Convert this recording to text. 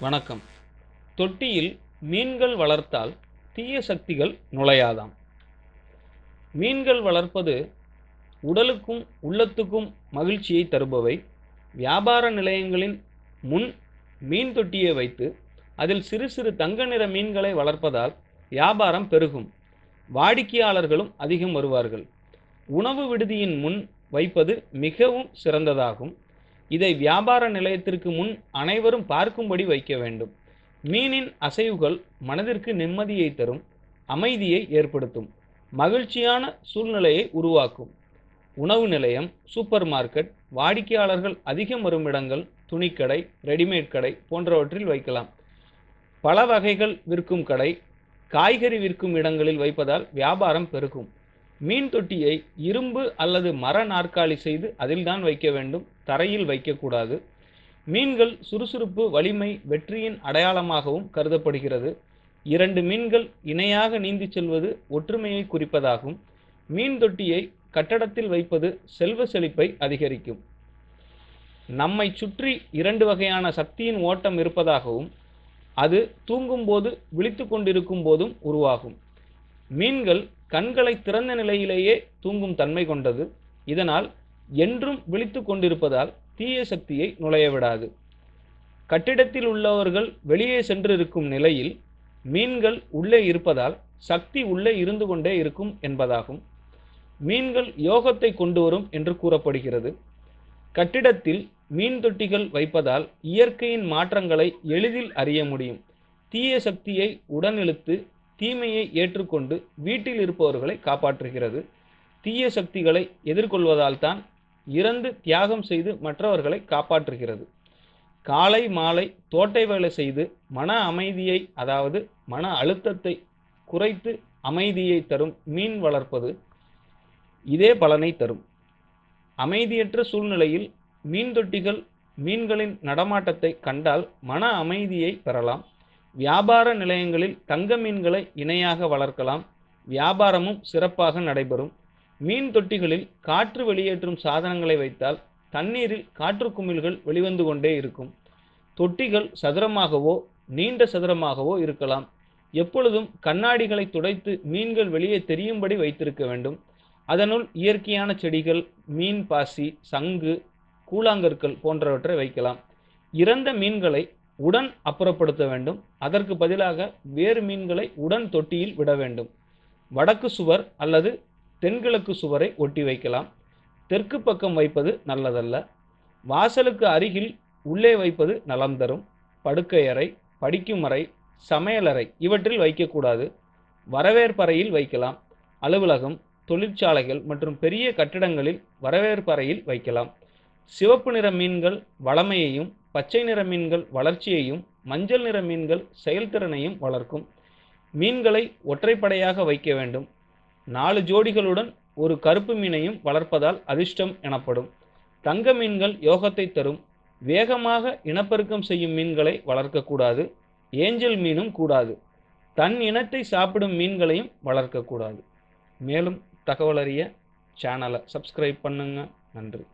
வணக்கம். தொட்டியில் மீன்கள் வளர்த்தால் தீய சக்திகள் நுழையாதாம். மீன்கள் வளர்ப்பது உடலுக்கும் உள்ளத்துக்கும் மகிழ்ச்சியை தருபவை. வியாபார நிலையங்களின் முன் மீன் தொட்டியை வைத்து அதில் சிறு சிறு தங்க நிற மீன்களை வளர்ப்பதால் வியாபாரம் பெருகும். வாடிக்கையாளர்களும் அதிகம் வருவார்கள். உணவு விடுதியின் முன் வைப்பது மிகவும் சிறந்ததாகும். இதை வியாபார நிலையத்திற்கு முன் அனைவரும் பார்க்கும்படி வைக்க வேண்டும். மீனின் அசைவுகள் மனதிற்கு நிம்மதியை தரும் அமைதியை ஏற்படுத்தும் மகிழ்ச்சியான சூழ்நிலையை உருவாக்கும். உணவு நிலையம் சூப்பர் மார்க்கெட் வாடிக்கையாளர்கள் அதிகம் வரும் இடங்கள் துணிக்கடை ரெடிமேட் கடை போன்றவற்றில் வைக்கலாம். பல வகைகள் விற்கும் கடை காய்கறி விற்கும் இடங்களில் வைப்பதால் வியாபாரம் பெருகும். மீன் தொட்டியை இரும்பு அல்லது மர நாற்காலி செய்து அதில்தான் வைக்க வேண்டும். தரையில் வைக்கக்கூடாது. மீன்கள் சுறுசுறுப்பு வலிமை வெற்றியின் அடையாளமாகவும் கருதப்படுகிறது. இரண்டு மீன்கள் இணையாக நீந்தி செல்வது ஒற்றுமையை குறிப்பதாகும். மீன் தொட்டியை கட்டடத்தில் வைப்பது செல்வ செழிப்பை அதிகரிக்கும். நம்மை சுற்றி இரண்டு வகையான சக்தியின் ஓட்டம் இருப்பதாகவும் அது தூங்கும்போது விழித்து கொண்டிருக்கும் போதும் உருவாகும். மீன்கள் கண்களை திறந்த நிலையிலேயே தூங்கும் தன்மை கொண்டது. இதனால் என்றும் விழித்து கொண்டிருப்பதால் தீய சக்தியை நுழைய விடாது. கட்டிடத்தில் உள்ளவர்கள் வெளியே சென்று இருக்கும் நிலையில் மீன்கள் உள்ளே இருப்பதால் சக்தி உள்ளே இருந்து கொண்டே இருக்கும் என்பதாகும். மீன்கள் யோகத்தை கொண்டு வரும் என்று கூறப்படுகிறது. கட்டிடத்தில் மீன் தொட்டிகள் வைப்பதால் இயற்கையின் மாற்றங்களை எளிதில் அறிய முடியும். தீய சக்தியை உடனிழுத்து தீமையை ஏற்றுக்கொண்டு வீட்டில் இருப்பவர்களை காப்பாற்றுகிறது. தீய சக்திகளை எதிர்கொள்வதால் தான் இறந்து தியாகம் செய்து மற்றவர்களை காப்பாற்றுகிறது. காலை மாலை தோட்டை வேலை செய்து மன அமைதியை அதாவது மன அழுத்தத்தை குறைத்து அமைதியை தரும் மீன் வளர்ப்பது இதே பலனை தரும். அமைதியற்ற சூழ்நிலையில் மீன் தொட்டிகள் மீன்களின் நடமாட்டத்தை கண்டால் மன அமைதியை பெறலாம். வியாபார நிலையங்களில் தங்க மீன்களை இணையாக வளர்க்கலாம். வியாபாரமும் சிறப்பாக நடைபெறும். மீன் தொட்டிகளில் காற்று வெளியேற்றும் சாதனங்களை வைத்தால் தண்ணீரில் காற்று குமிழ்கள் வெளிவந்து கொண்டே இருக்கும். தொட்டிகள் சதுரமாகவோ நீண்ட சதுரமாகவோ இருக்கலாம். எப்பொழுதும் கண்ணாடிகளை துடைத்து மீன்கள் வெளியே தெரியும்படி வைத்திருக்க வேண்டும். அதனுள் இயற்கையான செடிகள் மீன் பாசி சங்கு கூழாங்கற்கள் போன்றவற்றை வைக்கலாம். இறந்த மீன்களை உடன் அப்புறப்படுத்த வேண்டும். அதற்கு பதிலாக வேறு மீன்களை உடன் தொட்டியில் விட வேண்டும். வடக்கு சுவர் அல்லது தென்கிழக்கு சுவரை ஒட்டி வைக்கலாம். தெற்கு பக்கம் வைப்பது நல்லதல்ல. வாசலுக்கு அருகில் உள்ளே வைப்பது நலம் தரும். படுக்கையறை படிக்கும் அறை சமையலறை இவற்றில் வைக்கக்கூடாது. வரவேற்பறையில் வைக்கலாம். அலுவலகம் தொழிற்சாலைகள் மற்றும் பெரிய கட்டிடங்களில் வரவேற்பறையில் வைக்கலாம். சிவப்பு நிற மீன்கள் வளமையையும் பச்சை நிற மீன்கள் வளர்ச்சியையும் மஞ்சள் நிற மீன்கள் செயல்திறனையும் வளர்க்கும். மீன்களை ஒற்றைப்படையாக வைக்க வேண்டும். நாலு ஜோடிகளுடன் ஒரு கருப்பு மீனையும் வளர்ப்பதால் அதிர்ஷ்டம் எனப்படும். தங்க மீன்கள் யோகத்தை தரும். வேகமாக இனப்பெருக்கம் செய்யும் மீன்களை வளர்க்கக்கூடாது. ஏஞ்சல் மீனும் கூடாது. தன் இனத்தை சாப்பிடும் மீன்களையும் வளர்க்கக்கூடாது. மேலும் தகவலறிய சேனலை சப்ஸ்கிரைப் பண்ணுங்க. நன்றி.